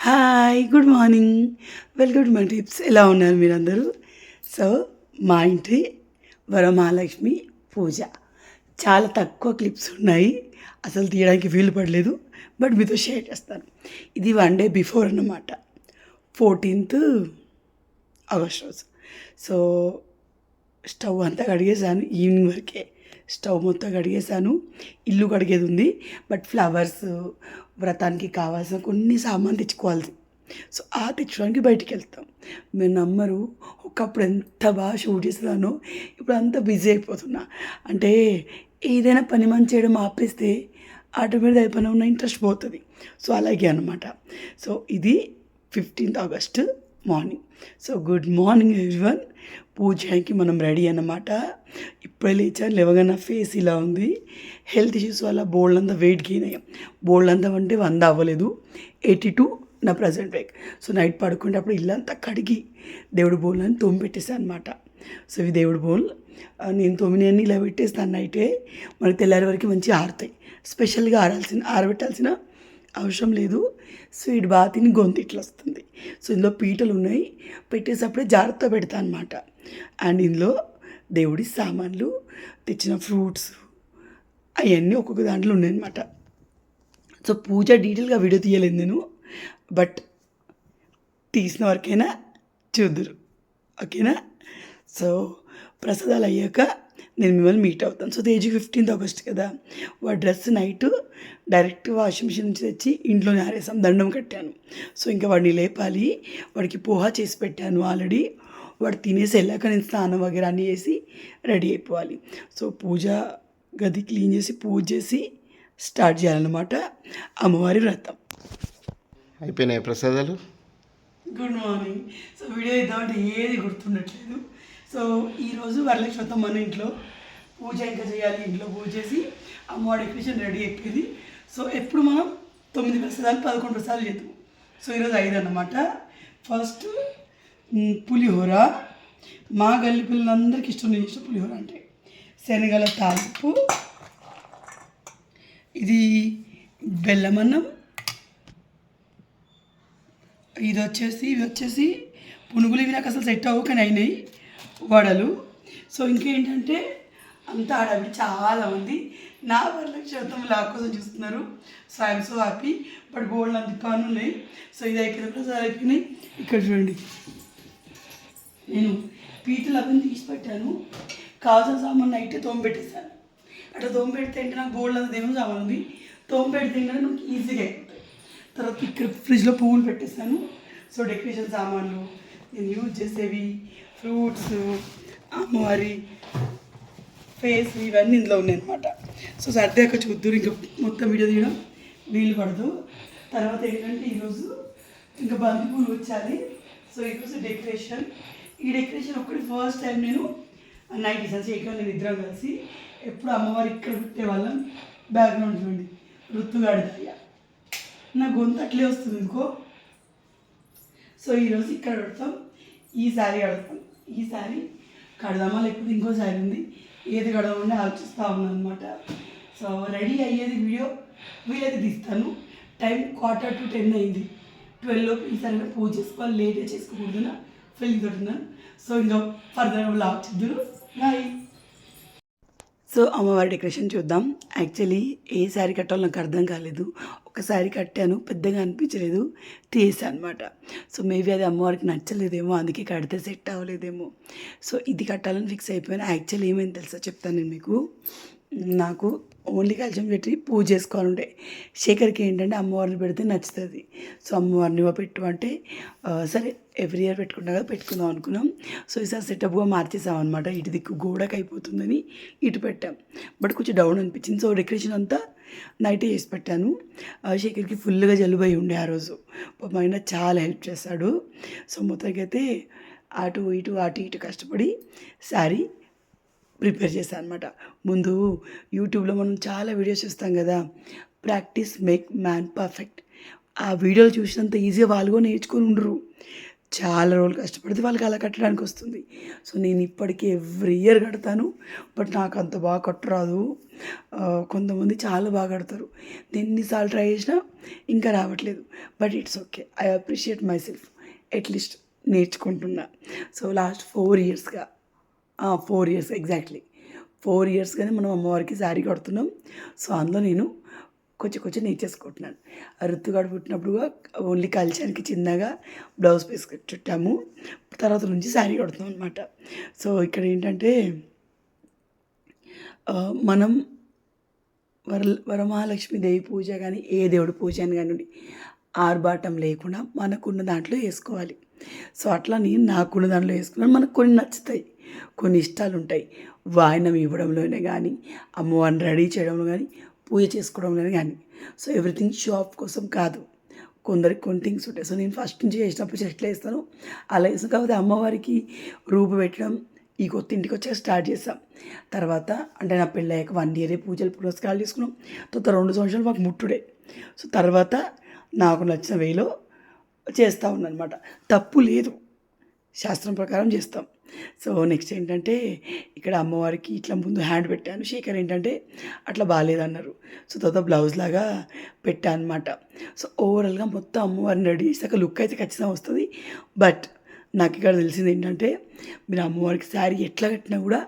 Hi good morning welcome to my tips ఎలా ఉన్నారు మీరందరూ? సో మా ఇంటి వరమహాలక్ష్మి పూజ. చాలా తక్కువ క్లిప్స్ ఉన్నాయి. అసలు తీయడానికి వీలు పడలేదు. బట్ మీతో షేర్ చేస్తాను. ఇది వన్ డే బిఫోర్ అన్నమాట. ఫోర్టీన్త్ ఆగస్ట్ రోజు. సో స్టవ్ అంతా కడిగేసాను ఈవినింగ్ వరకే. స్టవ్ మొత్తం కడిగేసాను ఇల్లు కడిగేది ఉంది. బట్ ఫ్లవర్స్ వ్రతానికి కావాల్సిన కొన్ని సామాన్లు తెచ్చుకోవాలి సో ఆ తెచ్చుకోవడానికి బయటికి వెళ్తాం. మీరు నమ్మరు ఒకప్పుడు ఎంత బాగా షూట్ చేసేదానో ఇప్పుడు అంత బిజీ అయిపోతున్నా. అంటే ఏదైనా పని మంచి చేయడం ఆపేస్తే ఆటోమేటిక్ అయిపోయిన ఉన్న ఇంట్రెస్ట్ పోతుంది. సో అలాగే అనమాట సో ఇది fifteenth August. Morning so good morning everyone పూజకి మనం రెడీ అన్నమాట. ఇప్పుడే లేచారు లేవగానే నా ఫేస్ ఇలా ఉంది. హెల్త్ ఇష్యూస్ వల్ల బోల్డ్ అంతా వెయిట్ గెయిన్ అయ్యాం. బోల్డ్ అంతా అంటే వంద అవ్వలేదు. ఎయిటీ టూ నా ప్రజెంట్ వెయిట్ సో నైట్ పడుకునేటప్పుడు ఇల్లంతా కడిగి దేవుడి బోల్ అని తోమి పెట్టేసాను అనమాట సో ఇవి దేవుడి బోల్. నేను తొమ్మిది ఇలా పెట్టేస్తాను నైటే మనకి తెల్లారి వరకు మంచిగా ఆరుతాయి. స్పెషల్గా ఆరాల్సిన ఆరబెట్టాల్సిన అవసరం లేదు. స్వీట్ బాగా తిని గొంతు ఇట్లా వస్తుంది. సో ఇందులో పీటలు ఉన్నాయి. పెట్టేటప్పుడే జాగ్రత్త పెడతా అనమాట అండ్ ఇందులో దేవుడి సామాన్లు తెచ్చిన ఫ్రూట్స్ అవన్నీ ఒక్కొక్క దాంట్లో ఉన్నాయన్నమాట సో పూజ డీటెయిల్గా వీడియో తీయలేదు నేను. బట్ తీసిన వరకైనా చూద్దురు. ఓకేనా? సో ప్రసాదాలు అయ్యాక నేను మిమ్మల్ని మీట్ అవుతాను. సో తేజీ ఫిఫ్టీన్త్ ఆగస్ట్ కదా. వాడి dress night direct washing machine నుంచి తెచ్చి ఇంట్లోనే ఆరేసాం. దండం కట్టాను. సో ఇంకా వాడిని లేపాలి. వాడికి పోహా చేసి పెట్టాను ఆల్రెడీ వాడు తినేసి వెళ్ళాక నేను స్నానం వగేర అన్నీ చేసి రెడీ అయిపోవాలి. సో పూజ గది క్లీన్ చేసి పూజ చేసి స్టార్ట్ చేయాలన్నమాట. అమ్మవారి వ్రతం. అయిపోయినాయి ప్రసాదాలు? గుడ్ మార్నింగ్ సో వీడియో ఇద్దామంటే ఏది గుర్తుండట్లేదు. సో ఈరోజు వరలక్ష్మి వ్రతం మన ఇంట్లో పూజ ఇంకా చేయాలి ఇంట్లో పూజ చేసి అమ్మవారి ఎక్విషన్ రెడీ అయిపోయింది. సో ఎప్పుడు మనం తొమ్మిది ప్రసాదాలు పదకొండు ప్రసాదాలు చేద్దాం. సో ఈరోజు ఐదు అన్నమాట. ఫస్ట్ పులిహోర. మా గల్లి పిల్లలందరికీ ఇష్టం నేను ఇష్టం పులిహోర అంటే శనగల తాలింపు. ఇది బెల్లమన్నం. ఇది వచ్చేసి ఇది వచ్చేసి పునుగులు ఇవి నాకు అసలు సెట్ అవ్వకని కానీ అయినాయి. వడలు. సో ఇంకేంటంటే అంతా ఆడవిడి చాలా ఉంది నా వాళ్ళకి శాతం లా కోసం చూస్తున్నారు. So I'm so happy but gold అంత పని ఉన్నాయి. సో ఇది అయిపోయిన సార్ అయిపోయినాయి. ఇక్కడ చూడండి. నేను పీటలు అవన్నీ తీసి పెట్టాను. కావాల్సిన సామాన్ నైట్ తోంపెట్టేసాను అట్లా తోంపెడితే అంటే నాకు గోల్డ్ అంత ఏమో సామాన్ ఉంది. తోంపెడితే నాకు ఈజీగా అయిపోతాయి. తర్వాత ఇక్కడ ఫ్రిడ్జ్లో పువ్వులు పెట్టేశాను. సో డెకరేషన్ సామాన్లు నేను యూజ్ చేసేవి. ఫ్రూట్స్ అమ్మవారి ఫేస్ ఇవన్నీ ఇందులో ఉన్నాయి అనమాట సో సర్దాక చూద్దరు ఇంకా మొత్తం వీడియో తీయడం వీలు పడదు. తర్వాత ఏంటంటే ఈరోజు ఇంకా బంతిపూలు వచ్చాలి. సో ఈరోజు డెకరేషన్ ఈ డెకరేషన్ ఒక్కటి ఫస్ట్ టైం నేను నైట్ ఇసాను శేఖర్ నేను ఇద్దరం కలిసి. ఎప్పుడు అమ్మవారు ఇక్కడ పెట్టేవాళ్ళం బ్యాక్గ్రౌండ్ చూడండి. ఋతుగాడి నా గొంతు అట్లే వస్తుంది ఇంకో. సో ఈరోజు ఇక్కడ పెడతాం ఈ శారీ కడతాం ఈ శారీ కడదామా లేకపోతే ఇంకో శారీ ఉంది. ఏది కడదామని ఆలోచిస్తూ ఉన్నాను అనమాట సో రెడీ అయ్యేది వీడియో వీలైతే తీస్తాను. టైం క్వార్టర్ టు టెన్ అయింది. ట్వెల్వ్ లోపు ఈసారి పూజ చేసుకోవాలి. లేట్గా చేసుకోకూడదు ఫీలింగ్ తోటి సో ఇంకా ఫర్దర్ లాక్ చేద్దరు. బాయ్ సో అమ్మవారి డెకరేషన్ చూద్దాం. యాక్చువల్లీ ఏ శారీ కట్టాలో నాకు అర్థం కాలేదు. ఒక శారీ కట్టాను పెద్దగా అనిపించలేదు. తీసాను అనమాట సో మేబీ అది అమ్మవారికి నచ్చలేదేమో అందుకే కడితే సెట్ అవ్వలేదేమో. సో ఇది కట్టాలని ఫిక్స్ అయిపోయాను. యాక్చువల్లీ ఏమైంది తెలుసా చెప్తాను నేను మీకు. నాకు ఓన్లీ కాల్షియం పెట్టి పూజ చేసుకోవాలంటే శేఖర్కి ఏంటంటే అమ్మవారిని పెడితే నచ్చుతుంది. సో అమ్మవారిని పెట్టు అంటే సరే ఎవ్రీ ఇయర్ పెట్టుకుంటాం కదా పెట్టుకుందాం అనుకున్నాం. సో ఈసారి సెటప్గా మార్చేసాం అనమాట ఇటు దిక్కు గోడకు అయిపోతుందని ఇటు పెట్టాం. బట్ కొంచెం డౌన్ అనిపించింది. సో డెకరేషన్ అంతా నైటే చేసి పెట్టాను. శేఖర్కి ఫుల్గా జలుబు అయి ఉండే ఆ రోజు. పాపం ఆయన చాలా హెల్ప్ చేశాడు సో మొత్తానికి అయితే అటు ఇటు అటు ఇటు కష్టపడి శారీ ప్రిపేర్ చేశాను అనమాట ముందు యూట్యూబ్లో మనం చాలా వీడియోస్ చూస్తాం కదా ప్రాక్టీస్ మేక్ మ్యాన్ పర్ఫెక్ట్ ఆ వీడియోలు చూసినంత ఈజీగా వాళ్ళు కూడా నేర్చుకొని ఉండరు. చాలా రోజులు కష్టపడితే వాళ్ళకి అలా కట్టడానికి వస్తుంది. సో నేను ఇప్పటికీ ఎవ్రీ ఇయర్ కడతాను. బట్ నాకు అంత బాగా కట్టరాదు. కొంతమంది చాలా బాగా కడతారు. ఎన్నిసార్లు ట్రై చేసినా ఇంకా రావట్లేదు. But it's okay. I appreciate myself at least నేర్చుకుంటున్నా. సో లాస్ట్ ఫోర్ ఇయర్స్గా. Four years exactly. ఫోర్ ఇయర్స్గానే మనం అమ్మవారికి శారీ కడుతున్నాం. సో అందులో నేను కొంచెం కొంచెం నేర్చేసుకుంటున్నాను ఆ ఋతుగాడు పుట్టినప్పుడు ఓన్లీ కల్చర్కి చిన్నగా బ్లౌజ్ పీస్ చుట్టాము తర్వాత నుంచి శారీ కడుతున్నాం అనమాట సో ఇక్కడ ఏంటంటే మనం వర వరమహాలక్ష్మి దేవి పూజ కానీ ఏ దేవుడి పూజ అని కానివ్వండి ఆర్భాటం లేకుండా మనకున్న దాంట్లో వేసుకోవాలి. సో అట్లా నేను నాకున్న దాంట్లో వేసుకున్నాను. మనకు కొన్ని నచ్చుతాయి కొన్ని ఇష్టాలు ఉంటాయి వాయనం ఇవ్వడంలోనే కానీ అమ్మవారిని రెడీ చేయడంలో కానీ పూజ చేసుకోవడంలోనే కానీ. సో ఎవ్రీథింగ్ షో ఆఫ్ కోసం కాదు. కొందరికి కొన్ని థింగ్స్ ఉంటాయి. సో నేను ఫస్ట్ నుంచి చేసినప్పుడు చెట్లు వేస్తాను. అలా వేస్తాను కాకపోతే అమ్మవారికి రూపు పెట్టడం ఈ కొత్త ఇంటికి వచ్చాక స్టార్ట్ చేస్తాం. తర్వాత అంటే నా పెళ్ళయ్యాక వన్ ఇయరే పూజలు పురస్కారాలు తీసుకున్నాం తర్వాత రెండు సంవత్సరాలు మాకు ముట్టుడే. సో తర్వాత నాకు నచ్చిన వేలో చేస్తూ ఉన్నానమాట తప్పు లేదు. శాస్త్రం ప్రకారం చేస్తాం. సో నెక్స్ట్ ఏంటంటే ఇక్కడ అమ్మవారికి ఇట్లా ముందు హ్యాండ్ పెట్టాను. శేఖర్ ఏంటంటే అట్లా బాగాలేదన్నారు సో తర్వాత బ్లౌజ్ లాగా పెట్టాను అనమాట సో ఓవరాల్గా మొత్తం అమ్మవారిని రెడీ చేసాక లుక్ అయితే ఖచ్చితంగా వస్తుంది. బట్ నాకు ఇక్కడ తెలిసింది ఏంటంటే మీరు అమ్మవారికి శారీ ఎట్లా కట్టినా కూడా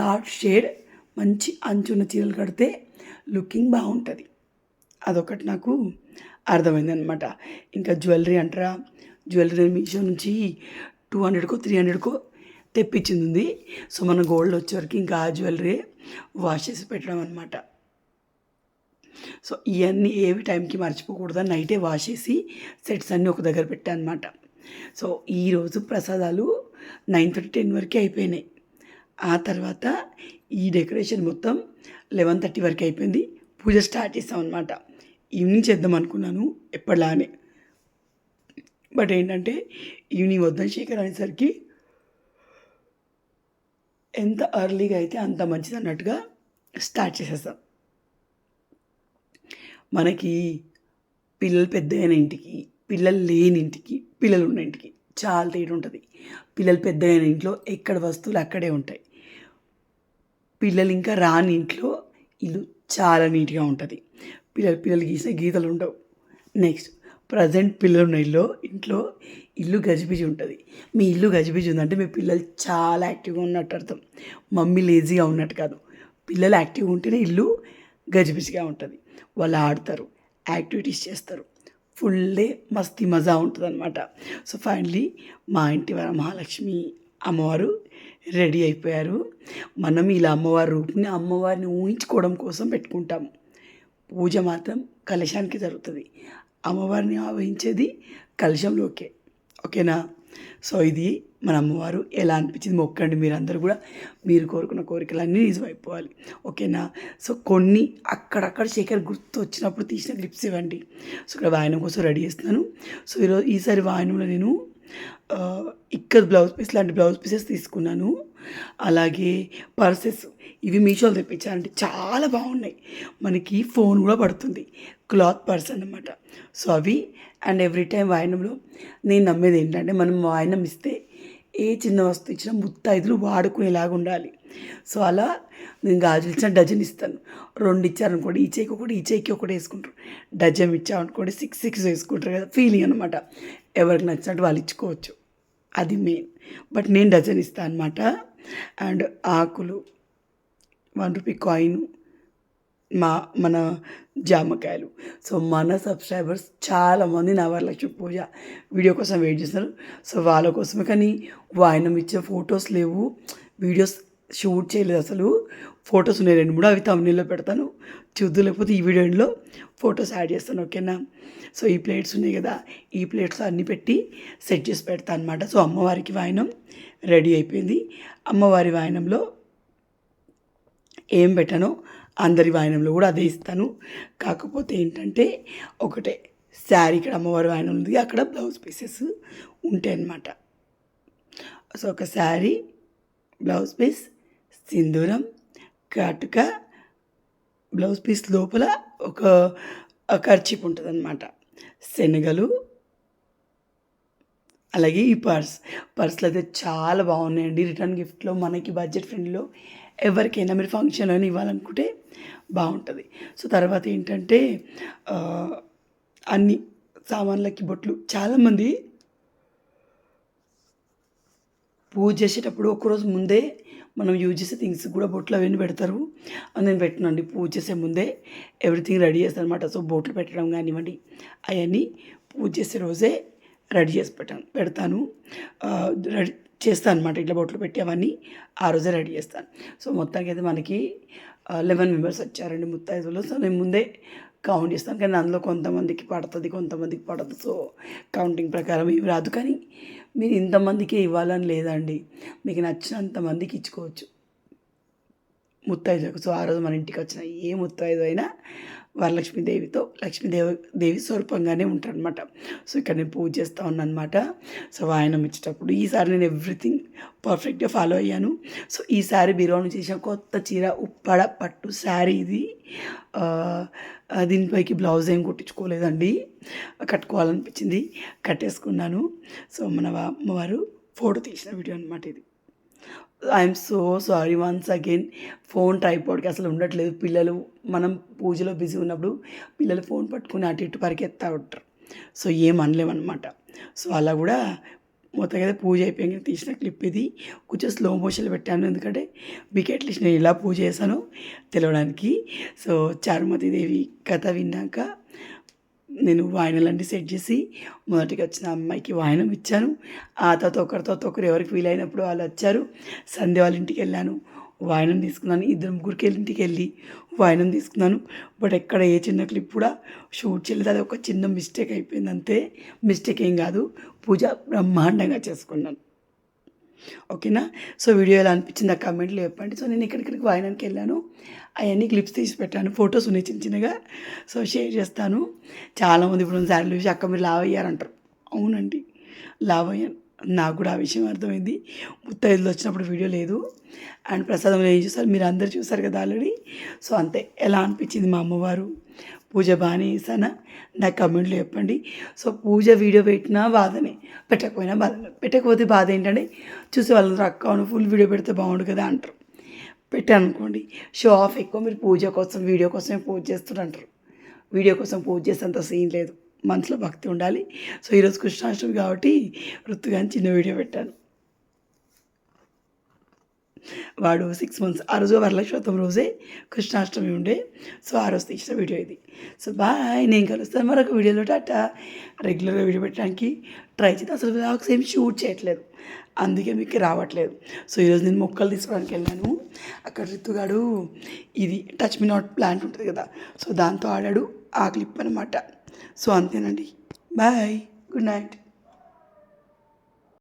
డార్క్ షేడ్ మంచి అంచున్న చీరలు కడితే లుకింగ్ బాగుంటుంది. అదొకటి నాకు అర్థమైంది అనమాట ఇంకా జ్యువెలరీ అంటారా? జ్యువెలరీ మీషో నుంచి టూ హండ్రెడ్కో త్రీ హండ్రెడ్కో తెప్పించింది. ఉంది సో మన గోల్డ్ వచ్చేవరకు ఇంకా ఆ జ్యువెలరీ వాష్ చేసి పెట్టడం అనమాట సో ఇవన్నీ ఏవి టైంకి మర్చిపోకూడదు. నైటే వాష్ చేసి సెట్స్ అన్నీ ఒక దగ్గర పెట్టాను అనమాట సో ఈరోజు ప్రసాదాలు నైన్ థర్టీ టెన్ వరకే అయిపోయినాయి. ఆ తర్వాత ఈ డెకరేషన్ మొత్తం లెవెన్ థర్టీ వరకు అయిపోయింది. పూజ స్టార్ట్ చేస్తాం అనమాట ఈవినింగ్ చేద్దాం అనుకున్నాను ఎప్పటిలానే. బట్ ఏంటంటే ఈవినింగ్ వద్దని శేఖర్ అనేసరికి ఎంత ఎర్లీగా అయితే అంత మంచిది అన్నట్టుగా స్టార్ట్ చేసేస్తాం. మనకి పిల్లలు పెద్ద అయిన ఇంటికి పిల్లలు లేని ఇంటికి పిల్లలు ఉన్న ఇంటికి చాలా తేడా ఉంటుంది. పిల్లలు పెద్ద అయిన ఇంట్లో ఎక్కడ వస్తువులు అక్కడే ఉంటాయి. పిల్లలు ఇంకా రాని ఇంట్లో ఇల్లు చాలా నీట్గా ఉంటుంది. పిల్లలు పిల్లలు గీసే గీతలు ఉండవు. నెక్స్ట్ ప్రజెంట్ పిల్లలు ఉన్న ఇల్లు ఇంట్లో ఇల్లు గజిబిజి ఉంటుంది. మీ ఇల్లు గజిబిజి ఉందంటే మీ పిల్లలు చాలా యాక్టివ్గా ఉన్నట్టు అర్థం. మమ్మీ లేజీగా ఉన్నట్టు కాదు. పిల్లలు యాక్టివ్గా ఉంటేనే ఇల్లు గజిబిజిగా ఉంటుంది. వాళ్ళు ఆడతారు యాక్టివిటీస్ చేస్తారు. ఫుల్ డే మస్తీ మజా ఉంటుంది అనమాట సో ఫైనలీ మా ఇంటి వారి మహాలక్ష్మి అమ్మవారు రెడీ అయిపోయారు. మనం ఇలా అమ్మవారి రూపుని అమ్మవారిని ఊహించుకోవడం కోసం పెట్టుకుంటాము పూజ మాత్రం కలశానికి జరుగుతుంది. అమ్మవారిని ఆవహించేది కలశంలోకే. ఓకేనా? సో ఇది మన అమ్మవారు ఎలా అనిపించింది మొక్కండి మీరందరూ కూడా మీరు కోరుకున్న కోరికలన్నీ నిజమైపోవాలి. ఓకేనా? సో కొన్ని అక్కడక్కడ శేఖర్ గుర్తు వచ్చినప్పుడు తీసిన క్లిప్స్ ఇవ్వండి. సో ఇక్కడ వాయనం కోసం రెడీ చేస్తున్నాను. సో ఈరోజు ఈసారి వాయనంలో నేను ఆ, ఇక్కడ బ్లౌజ్ పీస్ లాంటి బ్లౌజ్ పీసెస్ తీసుకున్నాను. అలాగే పర్సెస్ ఇవి మీషోలో తెప్పించానంటే చాలా బాగున్నాయి. మనకి ఫోన్ కూడా పడుతుంది. క్లాత్ పర్స్ అన్నమాట. సో అవి అండ్ ఎవ్రీ టైం వాయనంలో నేను నమ్మేది ఏంటంటే మనం వాయనం ఇస్తే ఏ చిన్న వస్తువు ఇచ్చినా ముత్తైదులు వాడుకునేలాగా ఉండాలి. సో అలా నేను గాజులు ఇచ్చిన డజన్ ఇస్తాను. రెండు ఇచ్చారనుకోండి ఈ చేయికి ఒకటి ఈ చేయికి ఒకటి వేసుకుంటారు. డజన్ ఇచ్చామనుకోండి సిక్స్ సిక్స్ వేసుకుంటారు కదా ఫీలింగ్ అనమాట ఎవరికి నచ్చినట్టు వాళ్ళు ఇచ్చుకోవచ్చు. అది మెయిన్ బట్ నేను డజన్ ఇస్తాను అనమాట అండ్ ఆకులు వన్ రూపీ కాయిన్ మా మన జామకాయలు. సో మన సబ్స్క్రైబర్స్ చాలామంది నా వరలక్ష్మి పూజ వీడియో కోసం వెయిట్ చేస్తారు. సో వాళ్ళ కోసమే కానీ వాయనం ఇచ్చే ఫొటోస్ లేవు. వీడియోస్ షూట్ చేయలేదు అసలు. ఫొటోస్ ఉన్నాయి రెండు మూడు. అవి తమిళలో పెడతాను. చూద్దు లేకపోతే ఈ వీడియోలో ఫొటోస్ యాడ్ చేస్తాను ఓకేనా? సో ఈ ప్లేట్స్ ఉన్నాయి కదా ఈ ప్లేట్స్ అన్నీ పెట్టి సెట్ చేసి పెడతాను అనమాట సో అమ్మవారికి వాయనం రెడీ అయిపోయింది. అమ్మవారి వాయనంలో ఏం పెట్టానో అందరి వాయనంలో కూడా అదే ఇస్తాను. కాకపోతే ఏంటంటే ఒకటే శారీ ఇక్కడ అమ్మవారి వాయనం ఉంది. అక్కడ బ్లౌజ్ పీసెస్ ఉంటాయి అన్నమాట సో ఒక శారీ బ్లౌజ్ పీస్ సింధూరం కాటుక బ్లౌజ్ పీస్ లోపల ఒక ఖర్చీప్ ఉంటుంది అనమాట శనగలు అలాగే ఈ పర్స్ పర్స్లు అయితే చాలా బాగున్నాయండి. రిటర్న్ గిఫ్ట్లో మనకి బడ్జెట్ ఫ్రెండ్లో ఎవరికైనా మీరు ఫంక్షన్లో ఇవ్వాలనుకుంటే బాగుంటుంది. సో తర్వాత ఏంటంటే అన్ని సామాన్లకి బొట్లు చాలామంది పూజ చేసేటప్పుడు ఒకరోజు ముందే మనం యూజ్ చేసే థింగ్స్ కూడా బొట్లు అవన్నీ పెడతారు. అని నేను పెట్టినండి. పూజ చేసే ముందే ఎవ్రీథింగ్ రెడీ చేస్తాను అనమాట సో బొట్లు పెట్టడం కానివ్వండి అవన్నీ పూజ చేసే రోజే రెడీ చేసి పెట్టాను పెడతాను. రెడీ చేస్తాను అనమాట ఇట్లా బొట్లు పెట్టి అవన్నీ ఆ రోజే రెడీ చేస్తాను. సో మొత్తానికి అయితే మనకి లెవెన్ మెంబర్స్ వచ్చారండి ముత్తైదులు సో నేను ముందే కౌంట్ చేస్తాను. కానీ అందులో కొంతమందికి పడుతుంది కొంతమందికి పడదు. సో కౌంటింగ్ ప్రకారం ఏమి రాదు. కానీ మీరు ఇంతమందికే ఇవ్వాలని లేదండి. మీకు నచ్చినంత మందికి ఇచ్చుకోవచ్చు. ముత్తైదులకు సో ఆ రోజు మన ఇంటికి వచ్చిన ఏ ముత్తైదు అయినా వరలక్ష్మీదేవితో లక్ష్మీదేవి దేవి స్వరూపంగానే ఉంటారనమాట సో ఇక్కడ నేను పూజ చేస్తూ ఉన్నానమాట సో వాయనం ఇచ్చేటప్పుడు ఈసారి నేను ఎవ్రీథింగ్ పర్ఫెక్ట్గా ఫాలో అయ్యాను. సో ఈ బిర్యానీ చేసిన కొత్త చీర ఉప్పడ పట్టు శారీ ఇది. దీనిపైకి బ్లౌజ్ ఏం కుట్టించుకోలేదండి. కట్టుకోవాలనిపించింది. కట్టేసుకున్నాను. సో మన అమ్మవారు ఫోటో తీసిన వీడియో అనమాట ఇది. I'm so sorry once again. Phone ట్రైపాడ్కి అసలు ఉండట్లేదు. పిల్లలు మనం పూజలో బిజీ ఉన్నప్పుడు పిల్లలు ఫోన్ పట్టుకుని అటు ఇటు పరిగెత్తా ఉంటారు. సో ఏం అనలేమన్నమాట. సో అలా కూడా మొత్తం అయితే పూజ అయిపోయాక తీసిన క్లిప్ ఇది. కొంచెం స్లో మోషన్లో పెట్టాను ఎందుకంటే మీకు అట్లీస్ట్ నేను ఎలా పూజ చేశాను తెలవడానికి. సో చారుమతి దేవి కథ విన్నాక నేను వాయనలన్నీ సెట్ చేసి మొదటిగా వచ్చిన అమ్మాయికి వాయనం ఇచ్చాను. ఆ తర్వాత ఒకరితో ఒకరు ఎవరికి ఫీల్ అయినప్పుడు వాళ్ళు వచ్చారు. సంధ్య వాళ్ళ ఇంటికి వెళ్ళాను వాయనం తీసుకున్నాను. ఇద్దరు ముగ్గురికి వెళ్ళి ఇంటికి వెళ్ళి వాయనం తీసుకున్నాను. బట్ ఎక్కడ ఏ చిన్న క్లిప్ కూడా షూట్ చేయలేదు. అది ఒక చిన్న మిస్టేక్ అయిపోయింది అంతే. మిస్టేక్ ఏం కాదు. పూజ బ్రహ్మాండంగా చేసుకున్నాను. ఓకేనా? సో వీడియో ఎలా అనిపించింది ఆ కామెంట్లు చెప్పండి. సో నేను ఇక్కడిక్కడికి వాయనానికి వెళ్ళాను. అవన్నీ క్లిప్స్ తీసి పెట్టాను. ఫొటోస్ ఉన్నాయి చిన్న చిన్నగా. సో షేర్ చేస్తాను. చాలామంది ఇప్పుడు శారీలు చూసి అక్క మీరు లావ్ అయ్యారంటారు అవునండి. లావ్ అయ్యాను నాకు కూడా ఆ విషయం అర్థమైంది. ముత్తైదులు వచ్చినప్పుడు వీడియో లేదు. అండ్ ప్రసాదంలో ఏం చూసారు మీరు అందరు చూసారు కదా ఆల్రెడీ. సో అంతే. ఎలా అనిపించింది మా అమ్మవారు? పూజ బాగానే చేశానా? నా కమెంట్లో చెప్పండి. సో పూజ వీడియో పెట్టినా బాధనే. పెట్టకపోయినా బాధనే పెట్టకపోతే బాధ ఏంటంటే చూసే వాళ్ళందరూ అక్కను ఫుల్ వీడియో పెడితే బాగుండు కదా అంటారు. పెట్టాను అనుకోండి షో ఆఫ్ ఎక్కువ. మీరు పూజ కోసం వీడియో కోసమే పూజ చేస్తుంటారు వీడియో కోసం పూజ చేసేంత సీన్ లేదు. మనసులో భక్తి ఉండాలి. సో ఈరోజు కృష్ణాష్టమి కాబట్టి వృత్తుగాని చిన్న వీడియో పెట్టాను. వాడు సిక్స్ మంత్స్ ఆ రోజు వరలక్ష్మోత్తం రోజే కృష్ణాష్టమి ఉండే. సో ఆ రోజు తీసిన వీడియో ఇది. సో బాయ్ నేను కలుస్తాను మరొక వీడియోలో. టాటా. రెగ్యులర్గా వీడియో పెట్టడానికి ట్రై చేస్తే అసలు బ్లాగ్స్ ఏం షూట్ చేయట్లేదు. అందుకే మీకు రావట్లేదు. సో ఈరోజు నేను మొక్కలు తీసుకోవడానికి వెళ్ళాను. అక్కడ రితుగాడు ఇది టచ్ మీ నాట్ ప్లాంట్ ఉంటుంది కదా. సో దాంతో ఆడాడు. ఆ క్లిప్ అనమాట సో అంతేనండి. బాయ్. Good night.